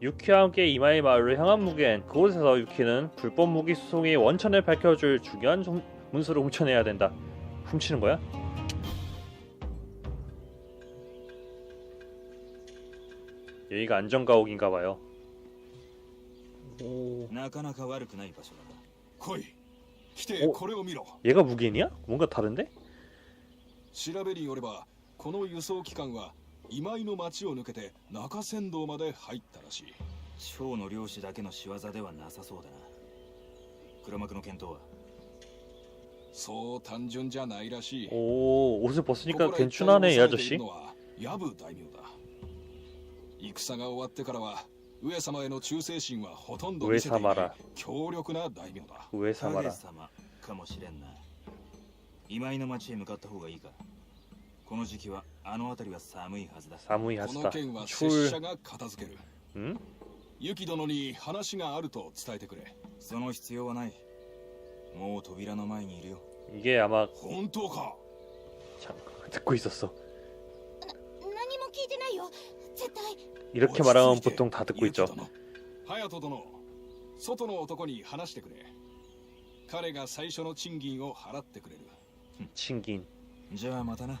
유키와 함께 이마의 마을을 향한 무겐 그곳에서 유키는 불법 무기 수송의 원천을 밝혀줄 중요한 좀- 문서를 훔쳐내야 된다 훔치는 거야? 여기가 안전가옥인가 봐요 오... なかなか悪くない場所だ来い来ておこれを見ろ 얘가 무겐이야? 뭔가 다른데? 調べによればこの輸送機関は 今井の町を抜けて中山道まで入ったらしい蝶の漁師だけの仕業ではなさそうだな黒幕の見当はそう単純じゃないらしい 오 옷을 こ 벗으니까 こら一帯を 괜찮하네 이 抑えてい 아저씨 るのは矢部大名だ戦が終わってからは上様への忠誠心はほとんど見せていな上様らい強力な大名だ 왜 사마라 影様かもしれんな今井の町へ向かった方がいいかこの時期は あの辺りは寒いはずだ 사무이 この 하스다 件は 출 拙者が片付ける 응? ユキ殿に話があると伝えてくれその必要はないもう扉の前にいるよ 이게 아마 本当か 참, 듣고 있었어 何も聞いてないよ絶対 이렇게 말하면 보통 다 듣고 있죠 隼人殿外の男に話してくれ彼が最初の賃金を払ってくれる 친긴 じゃあまたな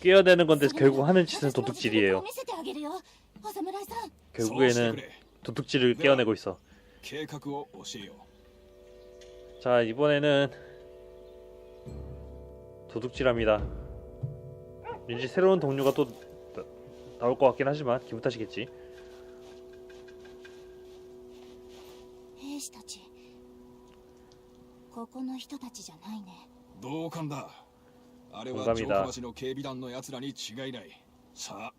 깨어내는 건데 결국 하는 짓은 도둑질이에요. 결국에는 도둑질을 깨어내고 있어. 자 이번에는 도둑질합니다. 이제 새로운 동료가 또 나, 나올 것 같긴 하지만 기분 탓이겠지. あれは同感だ城下町の警備団の奴らに違いないさあ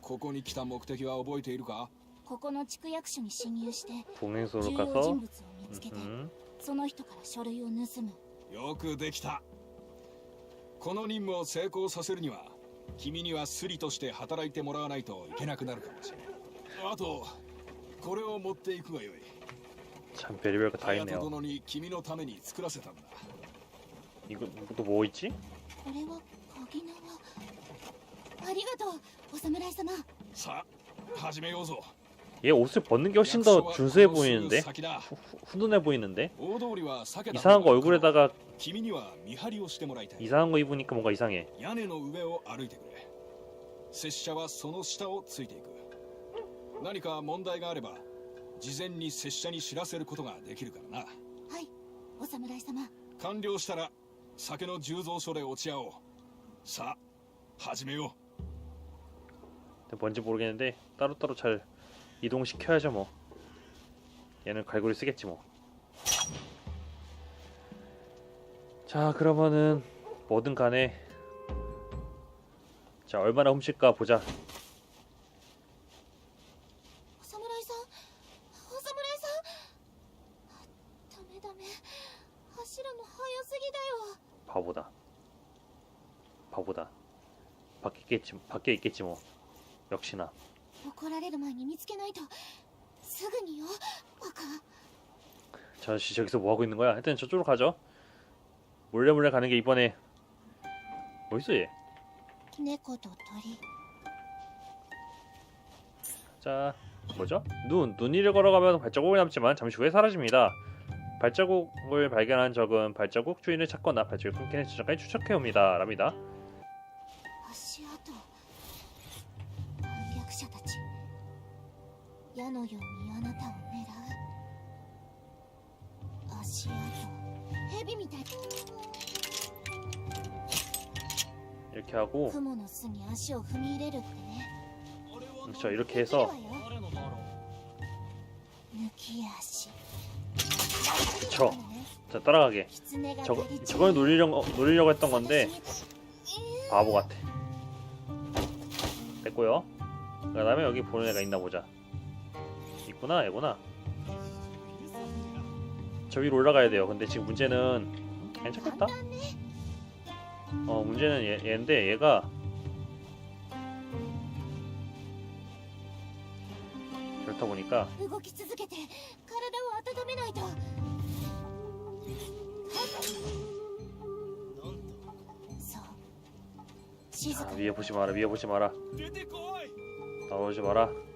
ここに来た目的は覚えているかここの地区役所に侵入して 동행소로 重要 가서 人物を見つけて 음, その人から書類を盗むよくできたこの任務を成功させるには君にはスリとして働いてもらわないといけなくなるかもしれないあとこれを持っていくがよい 참 별의별 거 다 隼人 있네요 殿に君のために作らせたんだ 이거 또 뭐 있지? これは鍵縄ありがとうお侍様さあ始めようぞ 얘 옷을 벗는 게 훨씬 더 준수해 約束はこのすぐ 보이는데 先だ 후- 후- 훈훈해 보이는데 大通りは避けた 이상한 거 얼굴에다가 君には見張りをしてもらいたい 이상한 거 입으니까 뭔가 이상해 屋根の上を歩いてくれ拙者はその下をついていく何か問題があれば事前に拙者に知らせることができるからなはいお侍様完了したら 酒の醸造所で落ち合おうさあ始めよ 근데 뭔지 모르겠는데 따로따로 잘 이동시켜야죠 뭐 얘는 갈고리 쓰겠지 뭐 자 그러면은 뭐든 간에 자 얼마나 훔칠까 보자 있겠지 밖에 있겠지 뭐 역시나 怒られる前に見つけないとすぐによバカ 저 아저씨 저기서 뭐 하고 있는 거야? 하여튼 저쪽으로 가죠 몰래 몰래 가는 게 이번에 어딨어 얘? 猫と鳥 자 뭐죠? 눈 눈 위를 걸어가면 발자국이 남지만 잠시 후에 사라집니다. 발자국을 발견한 적은 발자국 주인을 찾거나 발자국을 끊기는 지점까지 추적해 옵니다. 랍니다. 矢のようにあなたを狙う足跡蛇みたい 이렇게 하고 雲の巣に足を踏み入れるってね 그렇죠 이렇게 できるわ 해서 よ抜き足 그쵸 자 따라가게 狐が 저거 狩り中 저걸 노리려고 노리려고 했던 건데 私に 바보 같아. 됐고요. 그 다음에 여기 보는 애가 있나 보자 있구나 애구나. 저 위로 올라가야 돼요. 근데 지금 문제는 괜찮겠다. 어 문제는 얘, 얘인데 얘가 그렇다 보니까 자, 아, 위에 보지 마라 위에 보지 마라. 나오지 마라.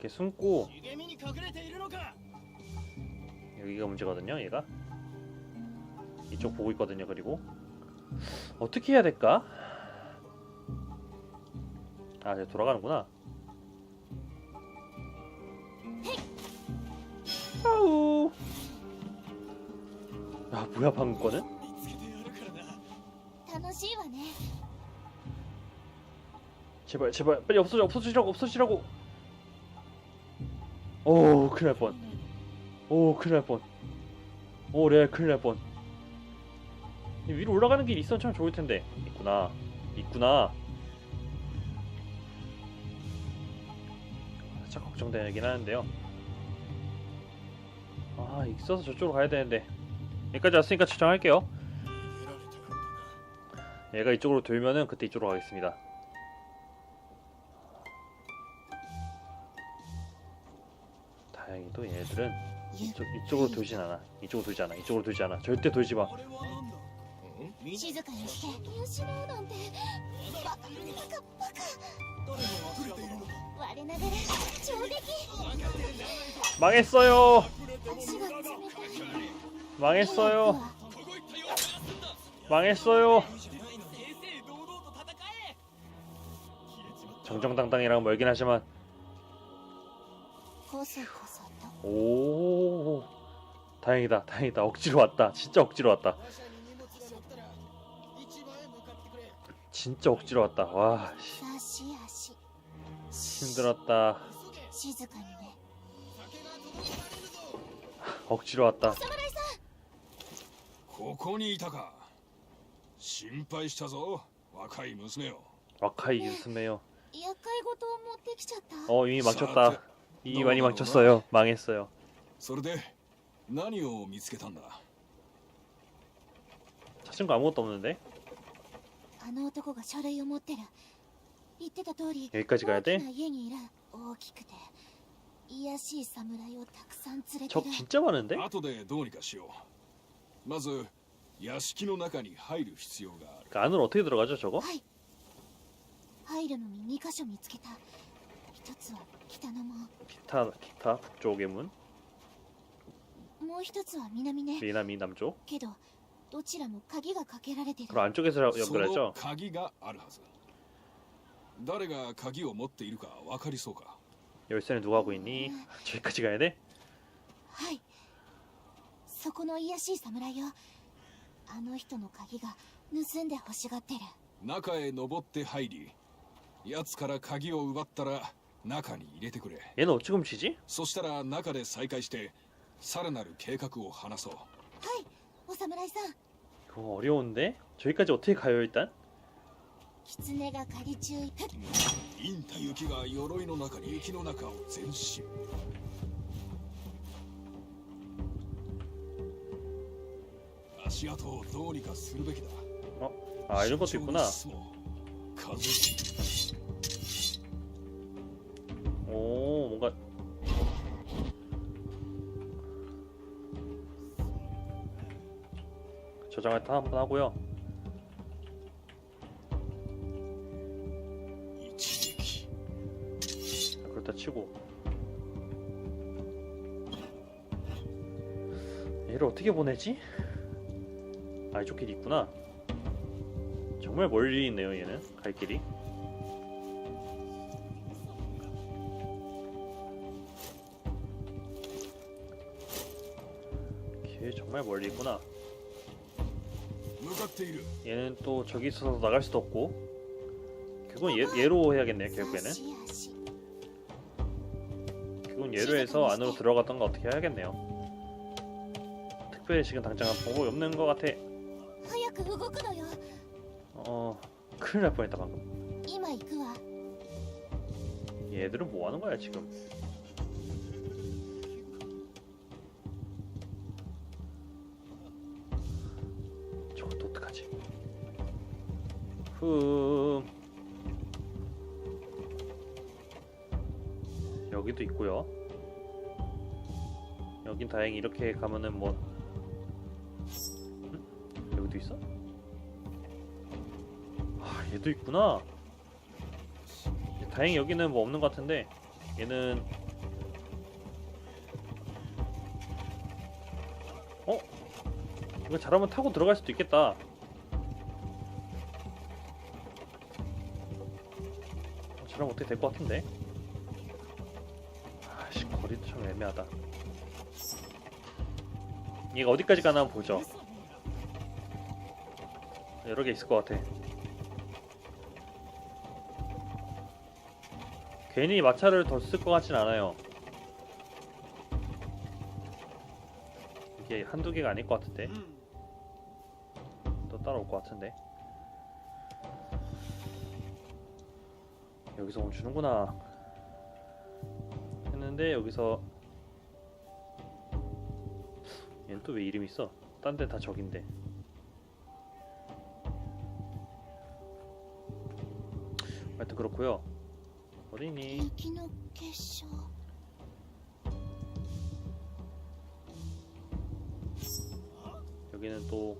이렇게 숨고 여기가 문제거든요 얘가. 이쪽 보고 있거든요 그리고. 어떻게 해야 될까? 아 이제 돌아가는구나. 아우. 야 뭐야 방금 거는? 제발 제발 빨리 없어져 없어지라고 없어지라고. 오 큰일 날 뻔 오 큰일 날 뻔 오 레알 큰일 날뻔. 이 위로 올라가는 길 있으면 참 좋을 텐데. 있구나. 있구나. 살짝 걱정되긴 하는데요. 아 있어서 저쪽으로 가야 되는데. 여기까지 왔으니까 추정할게요. 얘가 이쪽으로 돌면은 그때 이쪽으로 가겠습니다 다행히도 얘네들은 ゆっ 이쪽, 이쪽으로 돌진 않아. 이쪽으로 돌지 않아. 이쪽으로 돌지 않아. 절대 돌지 마. 静かにして養うなんてバカバカバカ我ながら上出来 망했어요. 足が冷たい 망했어요. 今 망했어요. 정정당당이랑 멀긴 하지만 こそこそと 오 다행이다 다행이다 억지로 왔다 진짜 억지로 왔다 진짜 억지로 왔다 와 씨, 差し足 힘들었다 静かにね 억지로 왔다 侍さここにいたか心配したぞ若い娘よ 와카이 유스메요 ん厄介事を持ってきちゃった 어 이미 망쳤다 이미 많이 망쳤어요 망했어요 それで何を見つけたんだ 찾은 거 아무것도 없는데 あの男が書類を持ってる言ってた通り 여기까지 가야 大き 돼? な家にいる大きくて卑しい侍をたくさん連れて 적 る 진짜 많은데? 後でどうにかしようまず屋敷の中に入る必要がある 그 안으로 어떻게 들어가죠 저거? はい入るのに2箇所見つけた一つは 北の門 기타 기타 북쪽의 문 もう一つは南ね 미남이 남쪽 けどどちらも鍵がかけられてる 그럼 안쪽에서 その 연결하죠? 鍵があるはず誰が鍵を持っているか分かりそうか 열쇠는 누가 하고 있니? 저기까지 가야 돼? はいそこの卑しい侍よあの人の鍵が盗んで欲しがってる中へ登って入り奴から鍵を奪ったら 中に入れてくれ 얘는 어찌 훔치지? そしたら中で再会してさらなる計画を話そうはいお侍さん 그거 어려운데? 저기까지 어떻게 가요 일단? 狐が狩り中ふっインタ雪が鎧の中に雪の中を前進足跡をどうにかするべきだ 아 이런 것도 慎重 있구나 뭔가 저장을 다 한번 하고요. 그렇다 치고. 얘를 어떻게 보내지? 아 이쪽 길이 있구나. 정말 멀리 있네요 얘는. 갈 길이 정말 멀리 있구나. 얘는 또 저기 있어서 나갈 수도 없고. 그건 얘, 얘로 해야겠네 결국에는. 그건 얘로 해서 안으로 들어갔던 거 어떻게 해야겠네요. 특별히 지금 당장 보고 없는 거 같아. 어... 큰일 날 뻔했다 방금. 얘들은 뭐하는 거야 지금? 흠 여기도 있고요. 여긴 다행히 이렇게 가면은 뭐 응? 여기도 있어? 아 얘도 있구나. 다행히 여기는 뭐 없는 것 같은데 얘는 어? 이거 잘하면 타고 들어갈 수도 있겠다 어, 잘하면 어떻게 될 것 같은데 아씨 거리도 참 애매하다 얘가 어디까지 가나 한번 보죠 여러 개 있을 것 같아 괜히 마차를 더 쓸 것 같진 않아요. 이게 한두 개가 아닐 것 같은데. 또 따라올 것 같은데. 여기서 멈추는구나. 했는데 여기서 얘는 또 왜 이름이 있어? 딴 데 다 적인데. 하여튼 그렇고요. 어린이 여기는 또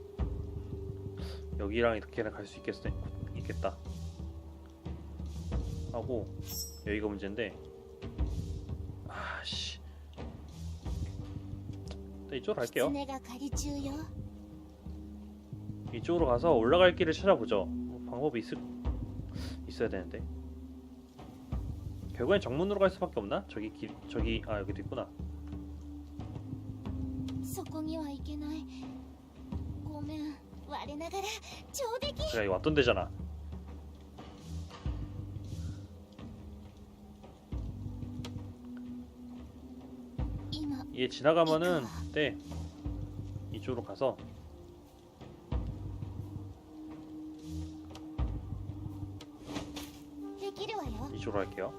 여기랑 이렇게는 갈수 있겠, 있겠다. 하고 여기가 문제인데 아씨. 이쪽으로 갈게요. 이쪽으로 가서 올라갈 길을 찾아보죠. 방법이 있을 있어야 되는데. 결국엔 정문으로 갈 수밖에 없나? 저기 길 저기 아 여기도 있구나. 그래 왔던 데잖아. 이게 지나가면은 네 이쪽으로 가서 이쪽으로 할게요.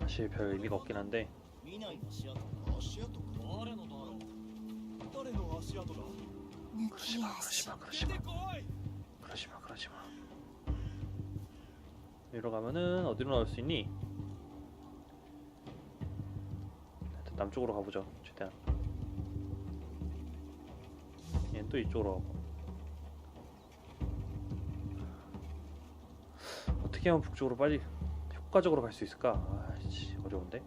사실 별 의미가 없긴 한데. 그러지마 그러지마 그러지마 그러지마 그러지마. 이리로 가면은 어디로 나올 수 있니? 남쪽으로 가보죠 최대한. 얘는 또 이쪽으로 가고. 어떻게 하면 북쪽으로 빨리 효과적으로 갈 수 있을까? 아씨 어려운데?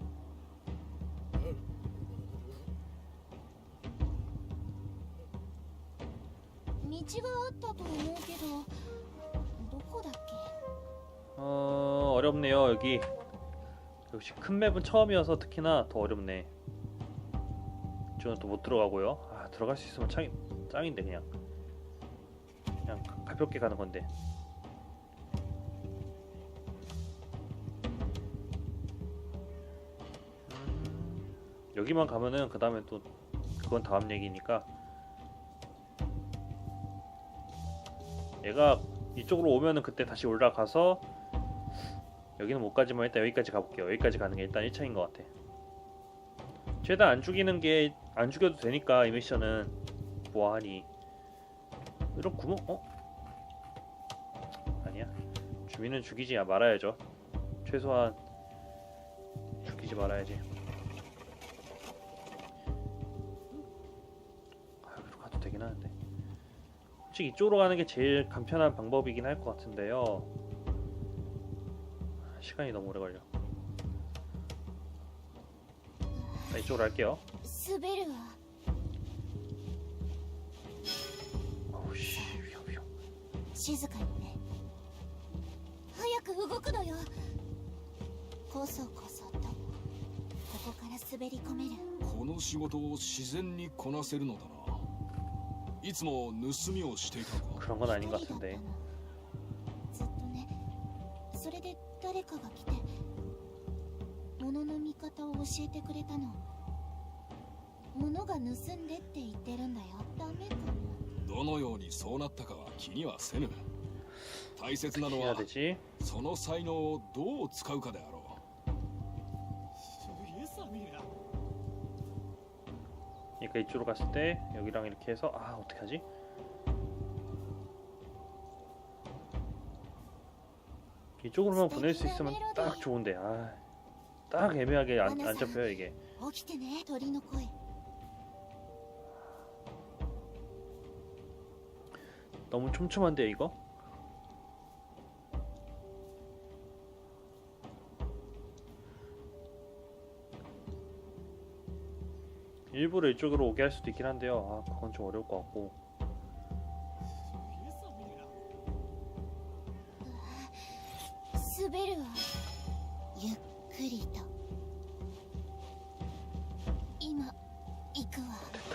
어... 어렵네요 여기. 역시 큰 맵은 처음이어서 특히나 더 어렵네. 이쪽은 또못 들어가고요 아 들어갈 수 있으면 짱, 짱인데 그냥 그냥 가- 가볍게 가는 건데 음, 여기만 가면은 그 다음에 또 그건 다음 얘기니까 얘가 이쪽으로 오면은 그때 다시 올라가서 여기는 못 가지만 일단 여기까지 가볼게요. 여기까지 가는 게 일단 1차인 것 같아. 최대한 안 죽이는 게 안 죽여도 되니까 이 미션은 뭐하니? 이런 구멍? 어? 아니야. 주민은 죽이지 말아야죠. 최소한 죽이지 말아야지. 아, 여기로 가도 되긴 하는데. 솔직히 이쪽으로 가는 게 제일 간편한 방법이긴 할 것 같은데요. 시간이 너무 오래 걸려. 자, 이쪽으로 할게요. 滑るわ 어우 씨, 위험 위험. 静かにね早く動くのよこそこそとここから滑り込めるこの仕事を自然にこなせるのだないつも盗みをしていたのか 그런 건 아닌 것 一人だ 같은데. ったのずっとねそれで誰かが来て物の見 方を教えてくれたの物が盗んでって言ってるんだよダメかも どのようにそうなったかは気にはせぬ大切なの 해야 は 되지 その才能をどう使うかであろ 예삼이야. 그러니까 이쪽으로 갔을 때 여기랑 이렇게 해서 아 어떻게 하지? 이쪽으로만 보낼 수 있으면 딱 좋은데 아, 딱 애매하게 안, 안 잡혀요 이게 起きてね鳥の声 너무 촘촘한데 이거? 일부러 이쪽으로 오게 할 수도 있긴 한데요 아 그건 좀 어려울 것 같고 く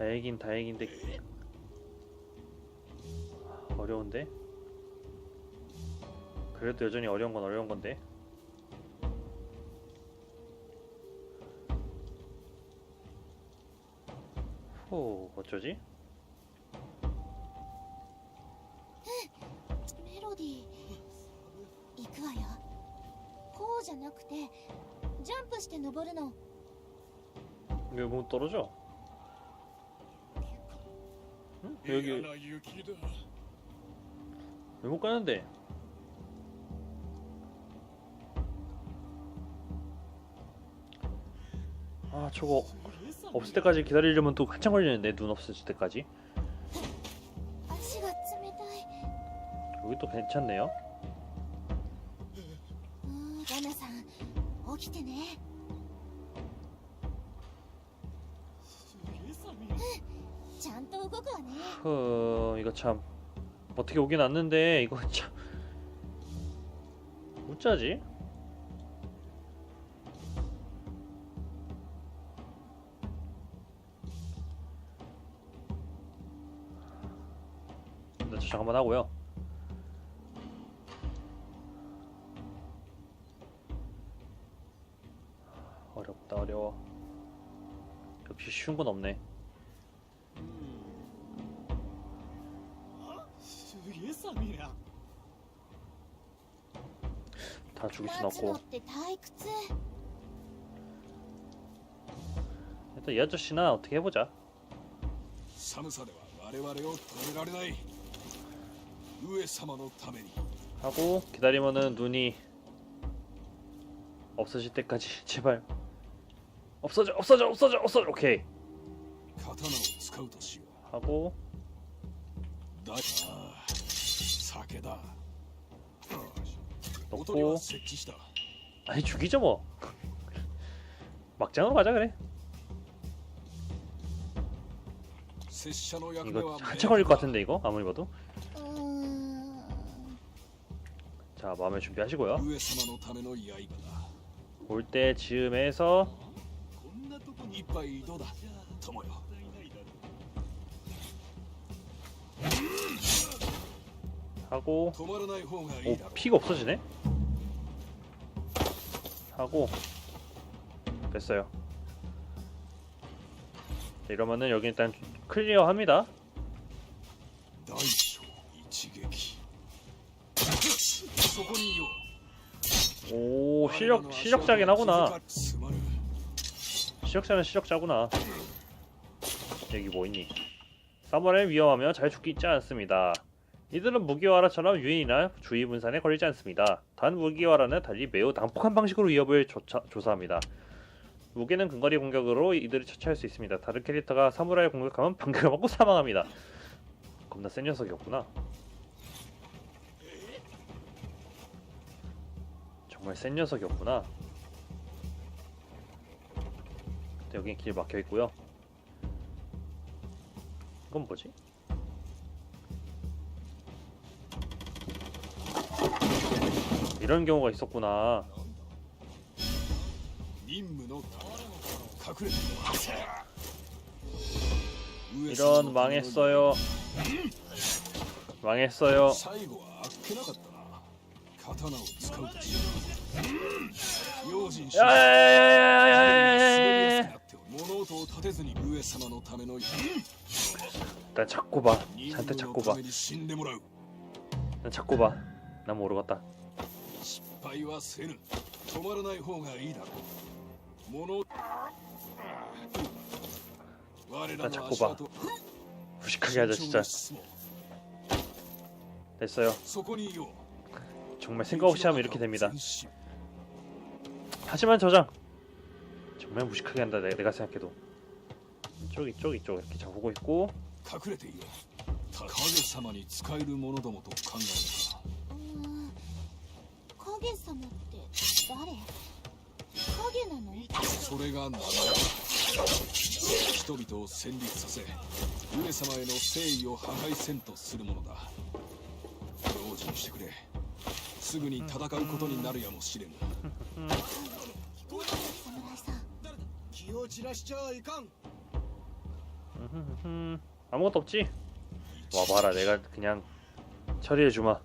다행인 다행인데 어려운데 그래도 여전히 어려운 건 어려운 건데 후 어쩌지? メロディー行くわよこうじゃなくてジャンプして登るの 왜 못 떨어져? 여기. 왜 못 가는데? 아 저거 없을 때까지 기다리려면 또 한참 걸리는데 눈 없을 때까지. 여기 또 괜찮네요. 참또 오고 가네. 어, 이거 참 어떻게 오긴 왔는데 이거 참 웃자지? 네, 저장 한번 하고요. 어렵다 어려워. 역시 쉬운 건 없네. 다 죽일 순 待つの 없고 って退屈 일단 이 아저씨나 어떻게 해보자 寒さでは我々を止められない上様のために 하고 기다리면은 눈이 없어질 때까지 제발 없어져 없어져 없어져 없어져 오케이 刀を使うとしよ 하고 うだああ酒だおとり 넣고. 아니 죽이죠 뭐. 막장으로 가자 그래. 이거 한참 걸릴 것 같은데 이거? 아무리 봐도? 자 마음의 준비하시고요. 올때 지음에서 하고 오 피가 없어지네? 하고 됐어요. 이러면은 여기 일단 클리어합니다. 오 실력 실력자긴 하구나. 실력자는 실력자구나. 여기 뭐 있니? 사물을 위험하며 잘 죽기 있지 않습니다. 이들은 무기화라처럼 유인이나 주의 분산에 걸리지 않습니다. 단 무기화라는 달리 매우 난폭한 방식으로 위협을 조차, 조사합니다. 무기는 근거리 공격으로 이들을 처치할 수 있습니다. 다른 캐릭터가 사무라이를 공격하면 방격을 맞고 사망합니다. 겁나 센 녀석이었구나. 정말 센 녀석이었구나. 여긴 길 막혀 있고요. 이건 뭐지? 이런 경우가 있었구나. 이런 망했어요. 망했어요. 나 자꾸 봐. 잔테 자꾸 봐. 난 자꾸 봐. 난 모르겠다. 敗はせぬ止まらない方がいいだろう物我らの 자꾸 足 봐 跡 무식하게 하자 慎重 진짜. に進もう 됐어요. そこにいよう 정말 생각 없이 하면 이렇게 됩니다. 前進 하지만 저장. 정말 무식하게 한다 내- 내가 생각해도. 이쪽 이쪽 이쪽 이렇게 잡고 있고 隠れていようた影様に使える者どもと考えたうーん 影様って誰影なのそれが名前人々を戦慄させ上様への誠意を破壊せんとするものだ用心してくれすぐに戦うことになるやもしれん侍さん気を散らしちゃいかん 음흠흠. 아무것도 없지? 와봐라 내가 그냥 처리해주마 く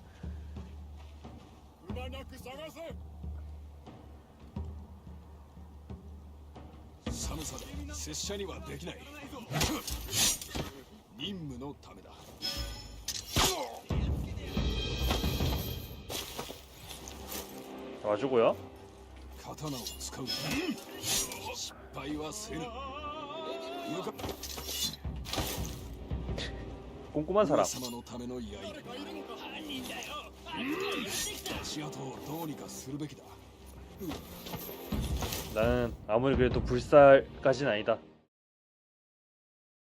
まなく探せ寒さで拙者にはできない任務のためだ 와주고요 刀を使う失敗はせぬ向か 꼼꼼한 사람 上様のための刃足跡をどうにかするべきだ 나는 아무리 그래도 불살까진 아니다